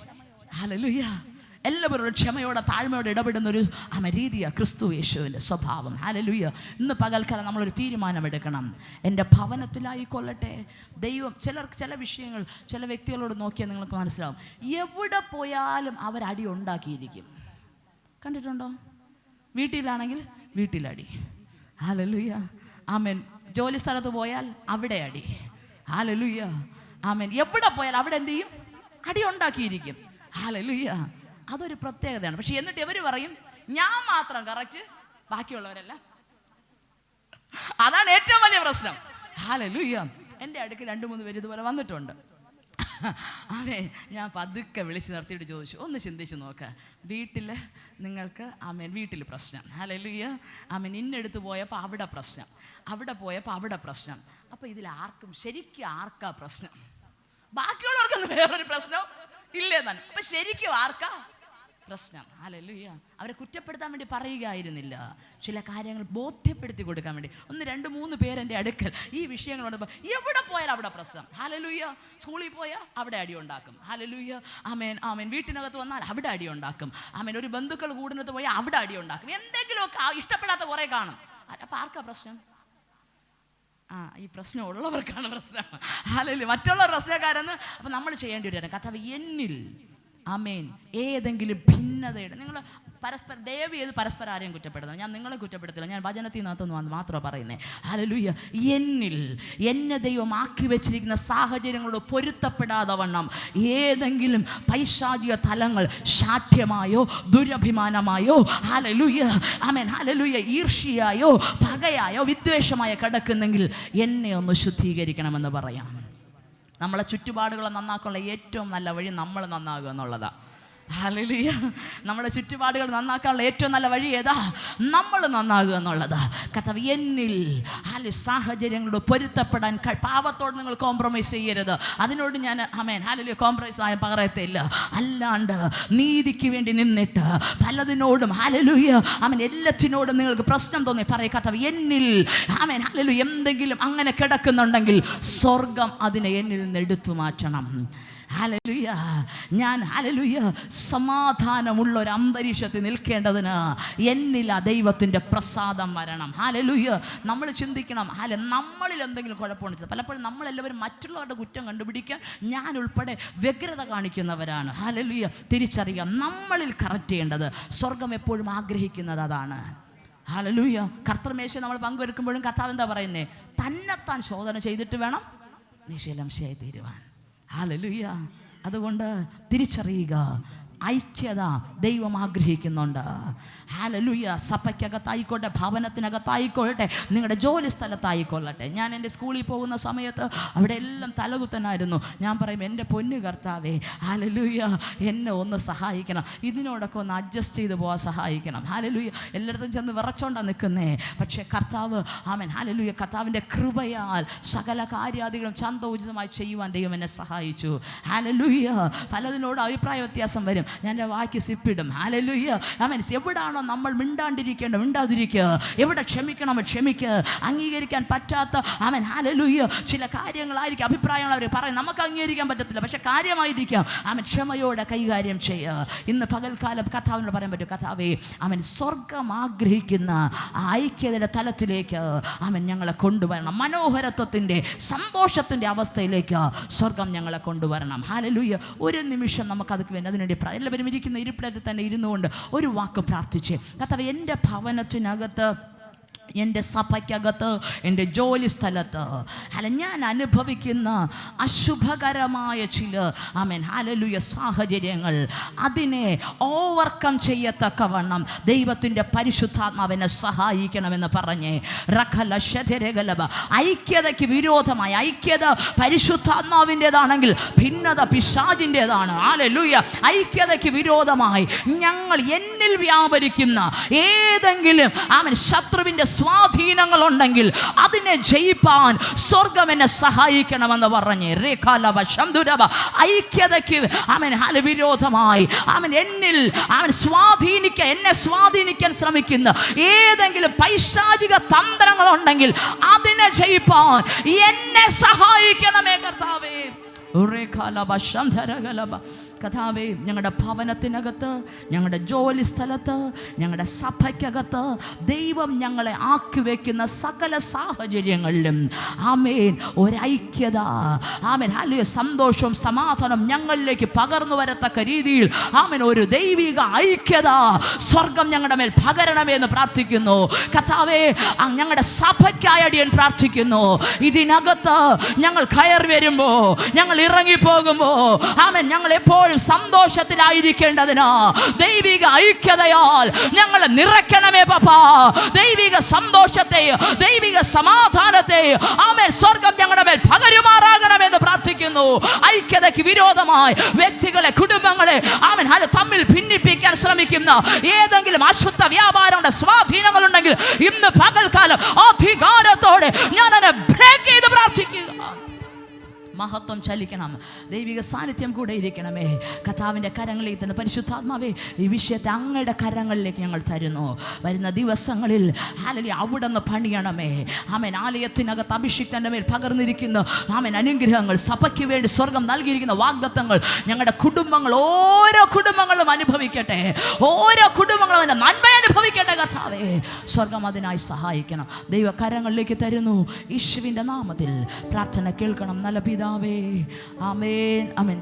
[SPEAKER 1] ഹലലുയ്യ എല്ലാവരോടും ക്ഷമയോടെ താഴ്മയോടെ ഇടപെടുന്ന ഒരു ആമ രീതിയാണ് ക്രിസ്തു യേശുവിന്റെ സ്വഭാവം. ഹാലലുയ്യ ഇന്ന് പകൽക്കാലം നമ്മളൊരു തീരുമാനമെടുക്കണം എന്റെ ഭവനത്തിലായിക്കൊള്ളട്ടെ. ദൈവം ചിലർ ചില വിഷയങ്ങൾ ചില വ്യക്തികളോട് നോക്കിയാൽ നിങ്ങൾക്ക് മനസ്സിലാവും. എവിടെ പോയാലും അവരടി ഉണ്ടാക്കിയിരിക്കും. കണ്ടിട്ടുണ്ടോ? വീട്ടിലാണെങ്കിൽ വീട്ടിലടി. ഹാലലുയ്യ ആമേൻ. ജോലി സ്ഥലത്ത് പോയാൽ അവിടെ അടി. ഹാലലുയ്യ ആമേൻ. എവിടെ പോയാൽ അവിടെ എന്ത് ചെയ്യും? അടി ഉണ്ടാക്കിയിരിക്കും. ഹാലലുയ്യ അതൊരു പ്രത്യേകതയാണ്. പക്ഷെ എന്നിട്ട് ഇവർ പറയും? ഞാൻ മാത്രം കറക്റ്റ് ബാക്കിയുള്ളവരല്ല. അതാണ് ഏറ്റവും വലിയ പ്രശ്നം. ഹാലലുയ്യ എന്റെ അടുക്ക് രണ്ട് മൂന്ന് പേര് ഇതുപോലെ വന്നിട്ടുണ്ട്. അതെ ഞാൻ പതുക്കെ വിളിച്ച് നിർത്തിയിട്ട് ചോദിച്ചു ഒന്ന് ചിന്തിച്ച് നോക്ക്. വീട്ടിൽ നിങ്ങൾക്ക് ആമേൻ വീട്ടിൽ പ്രശ്നം. ഹലലുയ്യ ആമേൻ ഇന്നെടുത്ത് പോയപ്പോൾ അവിടെ പ്രശ്നം. അവിടെ പോയപ്പോൾ അവിടെ പ്രശ്നം. അപ്പോൾ ഇതിൽ ആർക്കും ശരിക്കും ആർക്കാ പ്രശ്നം? ബാക്കിയുള്ളവർക്കൊന്നും വേറൊരു പ്രശ്നം ഇല്ലേ തന്നെ അപ്പം ശരിക്കും ആർക്കാ പ്രശ്നം. ഹലലുയ്യ അവരെ കുറ്റപ്പെടുത്താൻ വേണ്ടി പറയുകയായിരുന്നില്ല. ചില കാര്യങ്ങൾ ബോധ്യപ്പെടുത്തി കൊടുക്കാൻ വേണ്ടി. ഒന്ന് രണ്ട് മൂന്ന് പേരെന്റെ അടുക്കൽ ഈ വിഷയങ്ങൾ വന്നപ്പോൾ എവിടെ പോയാൽ അവിടെ പ്രശ്നം. ഹാലലൂയ്യ സ്കൂളിൽ പോയാൽ അവിടെ അടി ഉണ്ടാക്കും. ഹാലലൂയ്യ ആമേൻ ആമേൻ. വീട്ടിനകത്ത് വന്നാൽ അവിടെ അടി ഉണ്ടാക്കും. ആമേൻ ഒരു ബന്ധുക്കൾ കൂടുന്നത് പോയാൽ അവിടെ അടി ഉണ്ടാക്കും. എന്തെങ്കിലുമൊക്കെ ഇഷ്ടപ്പെടാത്ത കുറേ കാണും. അപ്പം ആർക്കാ പ്രശ്നം? ആ ഈ പ്രശ്നം ഉള്ളവർക്കാണ് പ്രശ്നം. അല്ലല്ലേ മറ്റുള്ള പ്രശ്നക്കാരെന്ന് അപ്പം നമ്മൾ ചെയ്യേണ്ടി വരും. കഥ എന്നിൽ അമേൻ ഏതെങ്കിലും ഭിന്നതയുടെ നിങ്ങൾ പരസ്പരം ദയവ് ചെയ്ത് പരസ്പരം ആരെയും കുറ്റപ്പെടുത്തണം. ഞാൻ നിങ്ങളെ കുറ്റപ്പെടുത്തില്ല. ഞാൻ വചനത്തിനകത്തൊന്നും വന്ന് മാത്രമാണ് പറയുന്നത് ഹലലുയ്യ എന്നിൽ എന്നെ ദൈവം ആക്കി വെച്ചിരിക്കുന്ന സാഹചര്യങ്ങളോട് പൊരുത്തപ്പെടാതെ വണ്ണം ഏതെങ്കിലും പൈശാചിക തലങ്ങൾ ശാഠ്യമായോ ദുരഭിമാനമായോ ഹലലുയ്യ ആമേൻ. ഹലലുയ്യ ഈർഷിയായോ പകയായോ വിദ്വേഷമായോ കിടക്കുന്നെങ്കിൽ എന്നെ ഒന്ന് ശുദ്ധീകരിക്കണമെന്ന് പറയാം. നമ്മളെ ചുറ്റുപാടുകളെ നന്നാക്കാനുള്ള ഏറ്റവും നല്ല വഴി നമ്മൾ നന്നാകുക എന്നുള്ളതാണ് ഹല്ലേലൂയ. നമ്മുടെ ചുറ്റുപാടുകൾ നന്നാക്കാനുള്ള ഏറ്റവും നല്ല വഴി ഏതാ? നമ്മൾ നന്നാകുക എന്നുള്ളത്. കഥ എന്നിൽ ഹാലു സാഹചര്യങ്ങളോട് പൊരുത്തപ്പെടാൻ പാപത്തോട് നിങ്ങൾ കോംപ്രമൈസ് ചെയ്യരുത്. അതിനോട് ഞാൻ അമേൻ ഹാലലി കോംപ്രമൈസ് ആയ പറയത്തില്ല അല്ലാണ്ട് നീതിക്ക് വേണ്ടി നിന്നിട്ട് പലതിനോടും ഹാലലുയ്യ അവൻ എല്ലാത്തിനോടും നിങ്ങൾക്ക് പ്രശ്നം തോന്നി. പറയ കഥ എന്നിൽ ആമേൻ ഹാലലു എന്തെങ്കിലും അങ്ങനെ കിടക്കുന്നുണ്ടെങ്കിൽ സ്വർഗം അതിനെ എന്നിൽ നിന്ന് എടുത്തു മാറ്റണം. ഹലലുയ ഞാൻ ഹലലുയ സമാധാനമുള്ള ഒരു അന്തരീക്ഷത്തിൽ നിൽക്കേണ്ടതിന് എന്നിൽ ആ ദൈവത്തിന്റെ പ്രസാദം വരണം. ഹലലുയ നമ്മൾ ചിന്തിക്കണം. ഹല നമ്മളിൽ എന്തെങ്കിലും കുഴപ്പമുണ്ട് പലപ്പോഴും നമ്മളെല്ലാവരും മറ്റുള്ളവരുടെ കുറ്റം കണ്ടുപിടിക്കാൻ ഞാൻ ഉൾപ്പെടെ വ്യഗ്രത കാണിക്കുന്നവരാണ്. ഹലലുയ തിരിച്ചറിയുക. നമ്മളിൽ കറക്റ്റ് ചെയ്യേണ്ടത് സ്വർഗം എപ്പോഴും ആഗ്രഹിക്കുന്നത് അതാണ്. ഹലലൂയ കർത്തൃമേശ നമ്മൾ പങ്കുവെക്കുമ്പോഴും കർത്താവ് എന്താ പറയുന്നേ? തന്നെത്താൻ ശോധന ചെയ്തിട്ട് വേണം നിശീലംശയായി തീരുവാൻ ഹാലലുയ്യ അതുകൊണ്ട് തിരിച്ചറിയുക. ഐക്യത ദൈവം ആഗ്രഹിക്കുന്നുണ്ട്. ഹാലലുയ്യ സഭയ്ക്കകത്തായിക്കോട്ടെ ഭവനത്തിനകത്തായിക്കോട്ടെ നിങ്ങളുടെ ജോലി സ്ഥലത്തായിക്കൊള്ളട്ടെ. ഞാൻ എന്റെ സ്കൂളിൽ പോകുന്ന സമയത്ത് അവിടെ എല്ലാം തലകുത്തനായിരുന്നു. ഞാൻ പറയും എന്റെ പൊന്നു കർത്താവേ ഹാലലുയ്യ എന്നെ ഒന്ന് സഹായിക്കണം. ഇതിനോടൊക്കെ ഒന്ന് അഡ്ജസ്റ്റ് ചെയ്ത് പോകാൻ സഹായിക്കണം. ഹാലലുയ്യ എല്ലായിടത്തും ചെന്ന് വിറച്ചോണ്ടാണ് നിൽക്കുന്നേ പക്ഷേ കർത്താവ് ആമൻ. ഹാലലുയ്യ കർത്താവിന്റെ കൃപയാൽ സകല കാര്യാദികളും ചന്തോചിതമായി ചെയ്യുവാൻ ദൈവം എന്നെ സഹായിച്ചു. ഹാലലുയ്യ പലതിനോട് അഭിപ്രായ വ്യത്യാസം വരും. ഞാൻ എന്റെ വാക്ക് സിപ്പിടും. ഹാലലുയ്യ ആമൻ എവിടാണോ നമ്മൾ മിണ്ടാണ്ടിരിക്കേണ്ട മിണ്ടാതിരിക്കുക എവിടെ ക്ഷമിക്കണം ക്ഷമിക്കുക അംഗീകരിക്കാൻ പറ്റാത്ത അവൻ ഹാലലുയ്യ ചില കാര്യങ്ങളായിരിക്കും. അഭിപ്രായങ്ങൾ അവർ പറയും. നമുക്ക് അംഗീകരിക്കാൻ പറ്റത്തില്ല. പക്ഷെ കാര്യമായിരിക്കാം. അവൻ ക്ഷമയോടെ കൈകാര്യം ചെയ്യുക ഇന്ന് പകൽക്കാലം കഥാവിനോട് പറയാൻ പറ്റും കഥാവേ അവൻ സ്വർഗം ആഗ്രഹിക്കുന്ന ഐക്യതയുടെ തലത്തിലേക്ക് അവൻ ഞങ്ങളെ കൊണ്ടുവരണം. മനോഹരത്വത്തിന്റെ സന്തോഷത്തിന്റെ അവസ്ഥയിലേക്ക് സ്വർഗം ഞങ്ങളെ കൊണ്ടുവരണം. ഹാലലുയ്യ ഒരു നിമിഷം നമുക്കതൊക്കെ വേണ്ടി അതിനുവേണ്ടി എല്ലാവരും ഇരിക്കുന്ന ഇരിപ്പിടത്തിൽ തന്നെ ഇരുന്നുകൊണ്ട് ഒരു വാക്ക് പ്രാർത്ഥിച്ച് കർത്താവ് എന്റെ ഭവനത്തിനകത്ത് എന്റെ സഭയ്ക്കകത്ത് എന്റെ ജോലി സ്ഥലത്ത് അല്ല ഞാൻ അനുഭവിക്കുന്ന അശുഭകരമായ ചില ആമേൻ ഹലലുയ സാഹചര്യങ്ങൾ അതിനെ ഓവർകം ചെയ്യത്തക്കവണ്ണം ദൈവത്തിന്റെ പരിശുദ്ധാത്മാവിനെ സഹായിക്കണമെന്ന് പറഞ്ഞ്. റഖല ശതരകലബ. ഐക്യതയ്ക്ക് വിരോധമായ ഐക്യത പരിശുദ്ധാത്മാവിന്റെതാണെങ്കിൽ ഭിന്നത പിശാജിന്റെതാണ് ഹാലലുയ ഐക്യതയ്ക്ക് വിരോധമായി ഞങ്ങൾ എന്നിൽ വ്യാപരിക്കുന്ന ഏതെങ്കിലും അവൻ ശത്രുവിന്റെ സ്വാധീനങ്ങൾ ഉണ്ടെങ്കിൽ അതിനെ ജയിപ്പാൻ സ്വർഗം എന്നെ സഹായിക്കണമെന്ന് പറഞ്ഞ് രേഖാലവ ശംധുരവ ഐക്യതയ്ക്ക് അവൻ വിരോധമായി അവൻ എന്നിൽ അവൻ സ്വാധീനിക്കാൻ എന്നെ സ്വാധീനിക്കാൻ ശ്രമിക്കുന്ന ഏതെങ്കിലും പൈശാചിക തന്ത്രങ്ങൾ ഉണ്ടെങ്കിൽ അതിനെ ജയിപ്പാൻ എന്നെ സഹായിക്കണമേ കർത്താവേ. കഥാവേ ഞങ്ങളുടെ ഭവനത്തിനകത്ത് ഞങ്ങളുടെ ജോലി സ്ഥലത്ത് ഞങ്ങളുടെ സഭയ്ക്കകത്ത് ദൈവം ഞങ്ങളെ ആക്കി വയ്ക്കുന്ന സകല സാഹചര്യങ്ങളിലും. ആമേൻ. ഒരൈക്യത. ആമേൻ. അല്ലേ സന്തോഷവും സമാധാനം ഞങ്ങളിലേക്ക് പകർന്നു വരത്തക്ക രീതിയിൽ. ആമേൻ. ഒരു ദൈവിക ഐക്യത. സ്വർഗം ഞങ്ങളുടെ മേൽ പകരണമെന്ന് പ്രാർത്ഥിക്കുന്നു. കഥാവേ ഞങ്ങളുടെ സഭയ്ക്കായി അടിയൻ പ്രാർത്ഥിക്കുന്നു. ഇതിനകത്ത് ഞങ്ങൾ കയറി വരുമ്പോൾ ഞങ്ങൾ ഇറങ്ങി പോകുമ്പോൾ ആമേൻ ഞങ്ങൾ എപ്പോഴും എപ്പോഴും സന്തോഷത്തിലായിരിക്കേണ്ടതിന് ദൈവിക ഐക്യതയാൽ ഞങ്ങളെ നിറയ്ക്കണമേ പപ്പാ. ദൈവിക സന്തോഷത്തെ ദൈവിക സമാധാനത്തെ ആമേൽ സ്വർഗം ഞങ്ങളുടെ മേൽ പകരുമാറാകണമെന്ന് പ്രാർത്ഥിക്കുന്നു. ഐക്യതയ്ക്ക് വിരോധമായി വ്യക്തികളെ കുടുംബങ്ങളെ ആമൻ അത് തമ്മിൽ ഭിന്നിപ്പിക്കാൻ ശ്രമിക്കുന്ന ഏതെങ്കിലും അശുദ്ധ വ്യാപാരങ്ങളുടെ സ്വാധീനങ്ങളുണ്ടെങ്കിൽ ഇന്ന് പകൽക്കാലം അധികാരത്തോടെ ഞാൻ അതിനെ ബ്രേക്ക് ചെയ്ത് പ്രാർത്ഥിക്കുക. മഹത്വം ചലിക്കണം. ദൈവിക സാന്നിധ്യം കൂടെ ഇരിക്കണമേ. കഥാവിന്റെ കരങ്ങളിൽ തന്നെ പരിശുദ്ധാത്മാവേ ഈ വിഷയത്തെ അങ്ങയുടെ കരങ്ങളിലേക്ക് ഞങ്ങൾ തരുന്നു. വരുന്ന ദിവസങ്ങളിൽ ഹാലലി അവിടെ നിന്ന് പണിയണമേ. ആമൻ. ആലയത്തിനകത്ത് അഭിഷിക്തന്റെ മേൽ പകർന്നിരിക്കുന്ന. ആമൻ. അനുഗ്രഹങ്ങൾ സഭയ്ക്ക് വേണ്ടി സ്വർഗം നൽകിയിരിക്കുന്ന വാഗ്ദത്തങ്ങൾ ഞങ്ങളുടെ കുടുംബങ്ങൾ ഓരോ കുടുംബങ്ങളും അനുഭവിക്കട്ടെ. ഓരോ കുടുംബങ്ങളും അതിന്റെ നന്മ അനുഭവിക്കട്ടെ കഥാവേ സ്വർഗം അതിനായി സഹായിക്കണം. ദൈവ കരങ്ങളിലേക്ക് തരുന്നു. യേശുവിന്റെ നാമത്തിൽ പ്രാർത്ഥന കേൾക്കണം. നല്ല പിതാവേ ആമേൻ അമേൻ